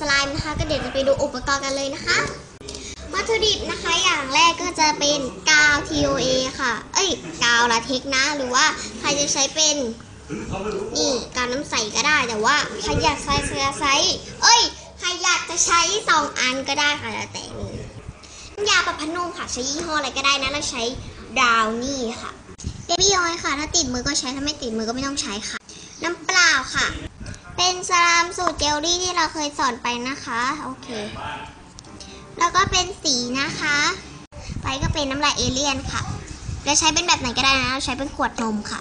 สไลม์นะคะ ก็เดี๋ยวจะไปดูอุปกรณ์กันเลยนะคะ วัตถุดิบนะคะอย่างแรกก็จะเป็นกาว TOA ค่ะ เอ้ยกาวลาเทคนะ หรือว่าใครจะใช้เป็นนี่กาวน้ำใสก็ได้แต่ว่าใครอยากใช้จะใช้เอ้ยใครอยากจะใช้สองอันก็ได้ค่ะแล้วแต่เลยน้ำยาปรับผ้านุ่มค่ะใช้ยี่ห้ออะไรก็ได้นะเราใช้ดาวนี่ค่ะเบบี้ออยค่ะ ถ้าติดมือก็ใช้ถ้าไม่ติดมือก็ไม่ต้องใช้ค่ะ น้ำเปล่าค่ะ เป็นสลามสูตรเจลลี่ที่เราเคยสอนไปนะคะ โอเค แล้วก็เป็นสีนะคะ ไปก็เป็นน้ำลายเอเลี่ยนค่ะ จะใช้เป็นแบบไหนก็ได้นะเราใช้เป็นขวดนมค่ะ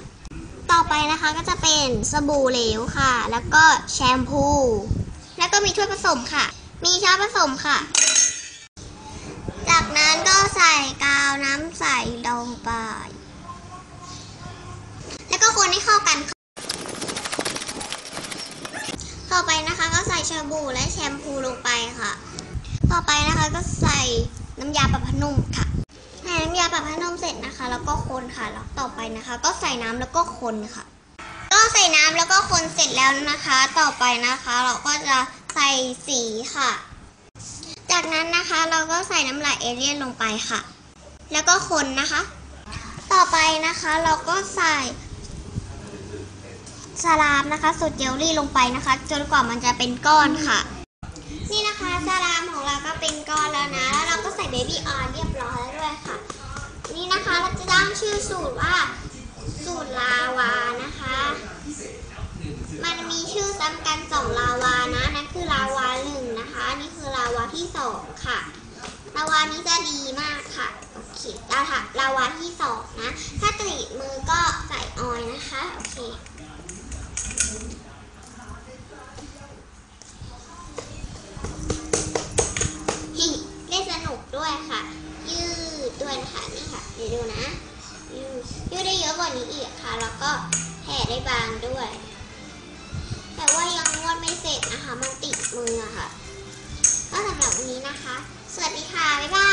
ต่อไปนะคะก็จะเป็นสบู่เหลวค่ะ แล้วก็แชมพู แล้วก็มีถ้วยผสมค่ะ มีช้อนผสมค่ะ จากนั้นก็ใส่กาวน้ำใสลงไป แล้วก็คนให้เข้ากันค่ะ ต่อไป นะคะก็ใส่ชาบูและแชมพูลงไปค่ะ ต่อไปนะคะก็ใส่น้ำยาปรับผ้านุ่มค่ะใส่น้ำยาปรับผ้านุ่มเสร็จนะคะ แล้วก็คนค่ะแล้วต่อไปนะคะ ก็ใส่น้ำแล้วก็คนค่ะ ก็ใส่น้ำแล้วก็คนเสร็จแล้วนะคะ ต่อไปนะคะ เราก็จะใส่สีค่ะ จากนั้นนะคะเราก็ใส่น้ำลายเอเลี่ยนลงไปค่ะ แล้วก็คนนะคะ ต่อไปนะคะเราก็ใส่ สลามนะคะสูตรเจลลี่ลงไปนะคะ จนกว่ามันจะเป็นก้อนค่ะ นี่นะคะสลามของเราก็เป็นก้อนแล้วนะ แล้วเราก็ใส่เบบี้ออยเรียบร้อยแล้วด้วยค่ะ นี่นะคะเราจะตั้งชื่อสูตรว่าสูตรลาวานะคะ มันมีชื่อซ้ำกันสองลาวานะนั่นคือลาวาหนึ่งนะคะ นี่คือลาวาที่สองค่ะลาวานี้จะดีมากค่ะโอเคลาวาลาวาที่สองนะ ถ้าติดมือก็ใส่ออยนะคะ โอเค นะคะนี่ค่ะเดี๋ยวดูนะยืดยืดได้เยอะกว่านี้อีกค่ะ แล้วก็แผ่ได้บางด้วย แต่ว่ายังนวดไม่เสร็จนะคะ มันติดมือค่ะ ก็สำหรับวันนี้นะคะ สวัสดีค่ะ บ๊ายบาย